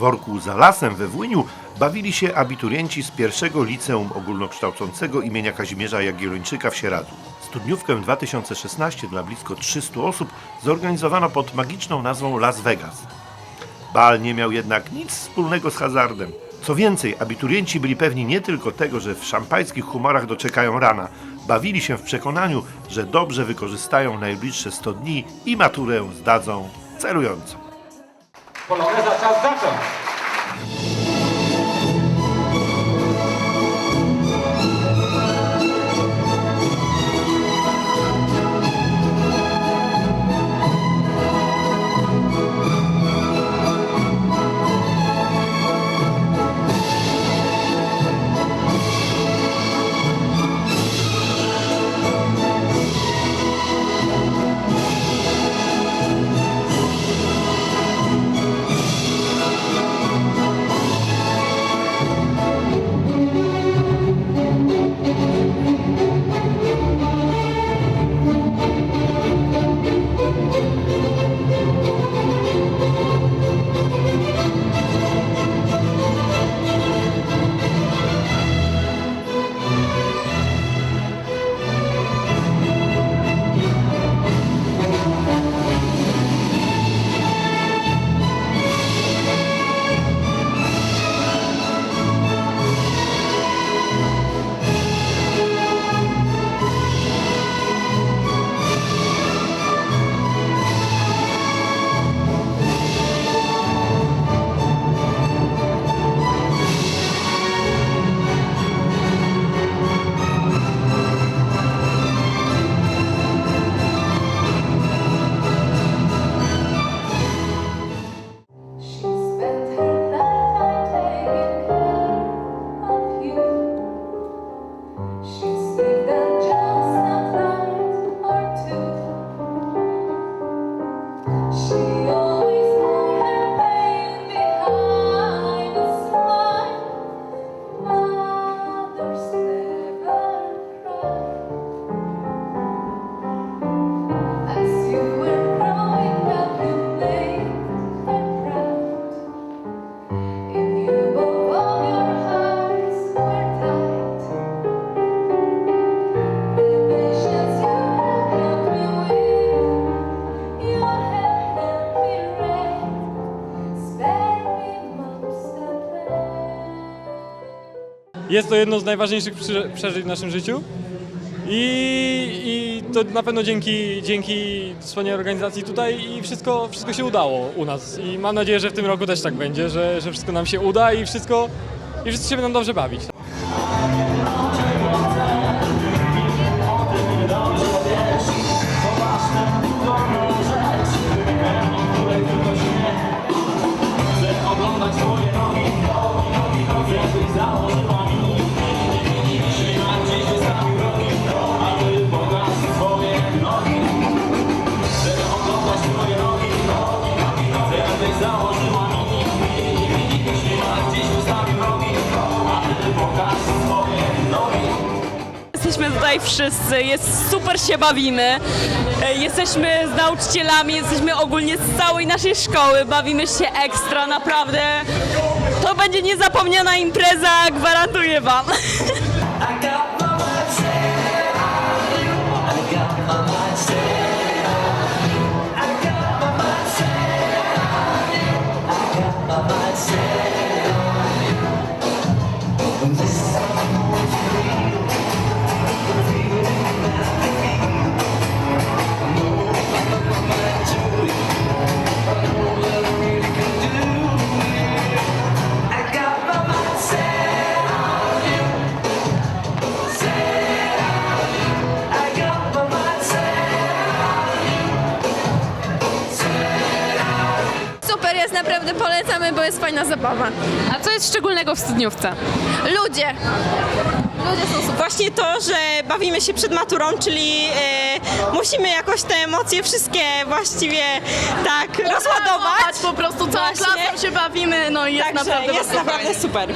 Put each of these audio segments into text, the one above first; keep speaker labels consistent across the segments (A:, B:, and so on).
A: dworku za lasem we Włyniu bawili się abiturienci z pierwszego liceum ogólnokształcącego imienia Kazimierza Jagiellończyka w Sieradzu. Studniówkę 2016 dla blisko 300 osób zorganizowano pod magiczną nazwą Las Vegas. Bal nie miał jednak nic wspólnego z hazardem. Co więcej, abiturienci byli pewni nie tylko tego, że w szampańskich humorach doczekają rana, bawili się w przekonaniu, że dobrze wykorzystają najbliższe 100 dni i maturę zdadzą celująco.
B: Poloneza czas zacząć.
C: Jest to jedno z najważniejszych prze- przeżyć w naszym życiu. I, I to na pewno dzięki, dzięki wspaniałej organizacji tutaj i wszystko, wszystko się udało u nas. I mam nadzieję, że w tym roku też tak będzie, że, że wszystko nam się uda i wszystko i wszyscy się będą dobrze bawić.
D: Jesteśmy tutaj wszyscy, jest super się bawimy. E, Jesteśmy z nauczycielami, jesteśmy ogólnie z całej naszej szkoły, bawimy się ekstra, naprawdę. To będzie niezapomniana impreza, gwarantuję wam.
E: Jest, naprawdę polecamy, bo jest fajna zabawa.
F: A co jest szczególnego w studniówce?
E: Ludzie! Ludzie są super.
G: Właśnie to, że bawimy się przed maturą, czyli e, musimy jakoś te emocje wszystkie właściwie tak rozładować.
F: Po prostu całą
G: Właśnie.
F: klasą się bawimy, no i jest
G: Także
F: naprawdę
G: jest naprawdę
F: fajnie.
G: super.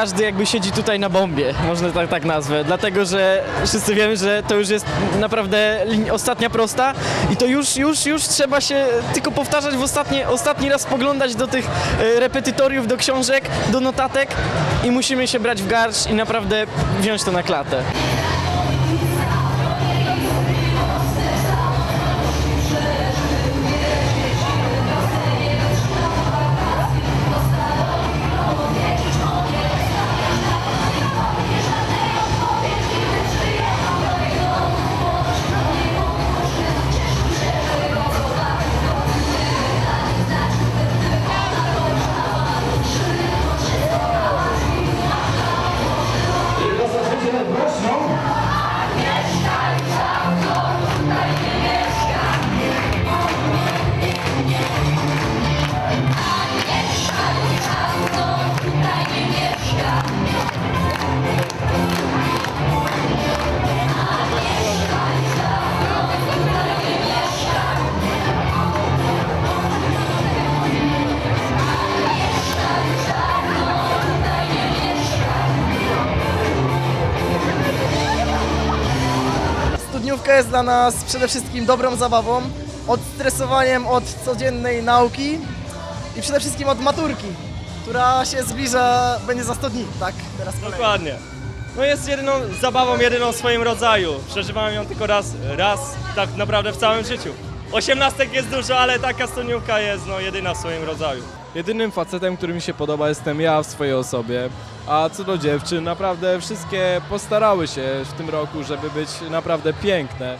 H: Każdy jakby siedzi tutaj na bombie, można tak, tak nazwę, dlatego że wszyscy wiemy, że to już jest naprawdę ostatnia prosta i to już, już, już trzeba się tylko powtarzać w ostatnie, ostatni raz spoglądać do tych e, repetytoriów, do książek, do notatek i musimy się brać w garść i naprawdę wziąć to na klatę.
I: Jest dla nas przede wszystkim dobrą zabawą, odstresowaniem od codziennej nauki i przede wszystkim od maturki, która się zbliża, będzie za 100 dni, tak? Teraz.
H: Dokładnie. No jest jedyną zabawą, jedyną w swoim rodzaju. Przeżywałem ją tylko raz, raz tak naprawdę w całym życiu. Osiemnastek jest dużo, ale taka studniówka jest no, jedyna w swoim rodzaju.
J: Jedynym facetem, który mi się podoba jestem ja w swojej osobie, a co do dziewczyn, naprawdę wszystkie postarały się w tym roku, żeby być naprawdę piękne.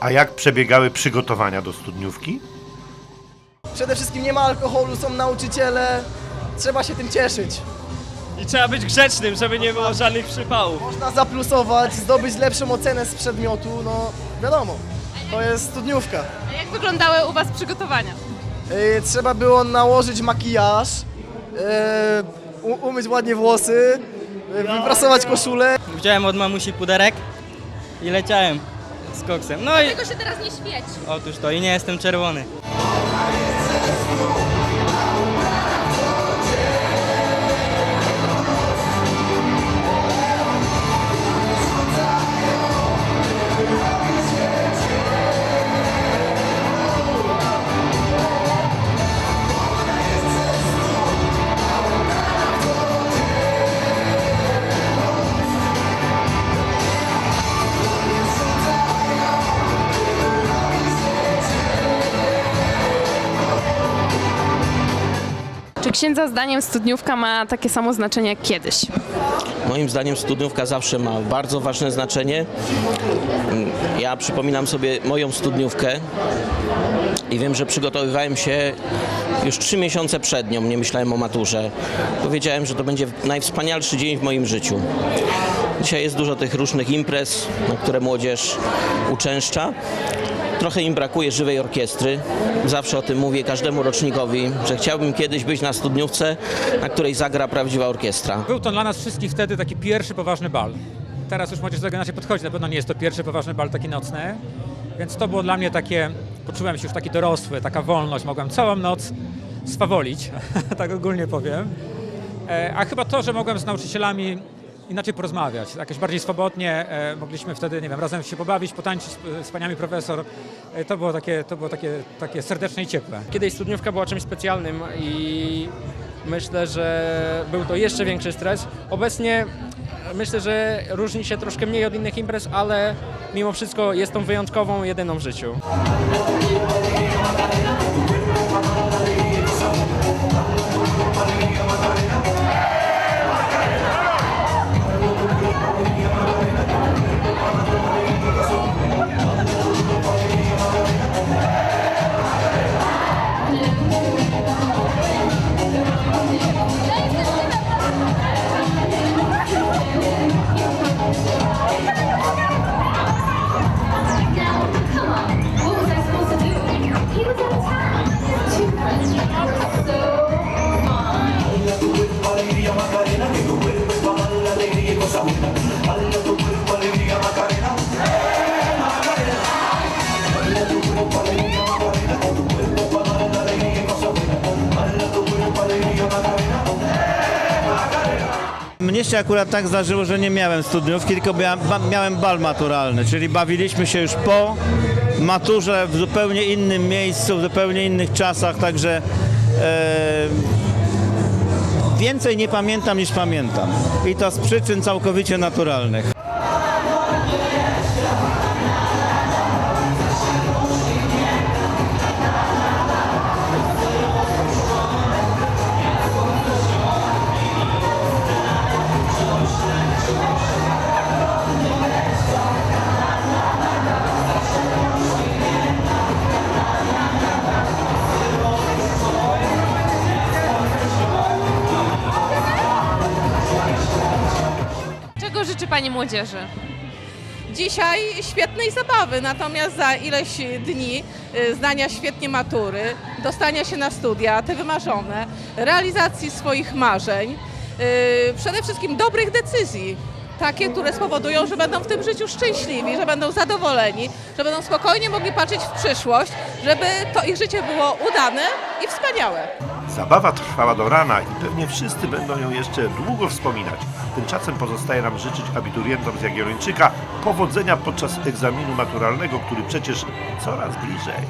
A: A jak przebiegały przygotowania do studniówki?
I: Przede wszystkim nie ma alkoholu, są nauczyciele, trzeba się tym cieszyć.
H: I trzeba być grzecznym, żeby nie było żadnych przypałów.
I: Można zaplusować, zdobyć lepszą ocenę z przedmiotu, no wiadomo, to jest studniówka.
C: A jak wyglądały u Was przygotowania?
I: Yy, trzeba było nałożyć makijaż, yy, u- umyć ładnie włosy, yy, wyprasować koszulę.
H: Wziąłem od mamusi puderek i leciałem z koksem. No i
C: Tego się teraz nie świeci.
H: otóż to i nie jestem czerwony.
C: Księdza zdaniem studniówka ma takie samo znaczenie jak kiedyś?
K: Moim zdaniem studniówka zawsze ma bardzo ważne znaczenie. Ja przypominam sobie moją studniówkę i wiem, że przygotowywałem się już trzy miesiące przed nią, nie myślałem o maturze. Powiedziałem, że to będzie najwspanialszy dzień w moim życiu. Dzisiaj jest dużo tych różnych imprez, na które młodzież uczęszcza. Trochę im brakuje żywej orkiestry. Zawsze o tym mówię każdemu rocznikowi, że chciałbym kiedyś być na studniówce, na której zagra prawdziwa orkiestra.
L: Był to dla nas wszystkich wtedy taki pierwszy poważny bal. Teraz już młodzież do tego inaczej podchodzi, na pewno nie jest to pierwszy poważny bal taki nocny, więc to było dla mnie takie, poczułem się już taki dorosły, taka wolność, mogłem całą noc swawolić, tak ogólnie powiem. E, A chyba to, że mogłem z nauczycielami inaczej porozmawiać, jakoś bardziej swobodnie, e, mogliśmy wtedy, nie wiem, razem się pobawić, potańczyć z, z paniami profesor, E, to było takie, to było takie, takie serdeczne i ciepłe.
H: Kiedyś studniówka była czymś specjalnym i myślę, że był to jeszcze większy stres. Obecnie myślę, że różni się troszkę mniej od innych imprez, ale mimo wszystko jest tą wyjątkową, jedyną w życiu.
M: Szczęście akurat tak zdarzyło, że nie miałem studniówki, tylko miałem bal maturalny, czyli bawiliśmy się już po maturze w zupełnie innym miejscu, w zupełnie innych czasach, także e, więcej nie pamiętam niż pamiętam. I to z przyczyn całkowicie naturalnych.
F: Młodzieży?
G: Dzisiaj świetnej zabawy, natomiast za ileś dni y, zdania świetnie matury, dostania się na studia, te wymarzone, realizacji swoich marzeń, y, przede wszystkim dobrych decyzji. Takie, które spowodują, że będą w tym życiu szczęśliwi, że będą zadowoleni, że będą spokojnie mogli patrzeć w przyszłość, żeby to ich życie było udane i wspaniałe.
A: Zabawa trwała do rana i pewnie wszyscy będą ją jeszcze długo wspominać. Tymczasem pozostaje nam życzyć abiturientom z Jagiellończyka powodzenia podczas egzaminu maturalnego, który przecież coraz bliżej.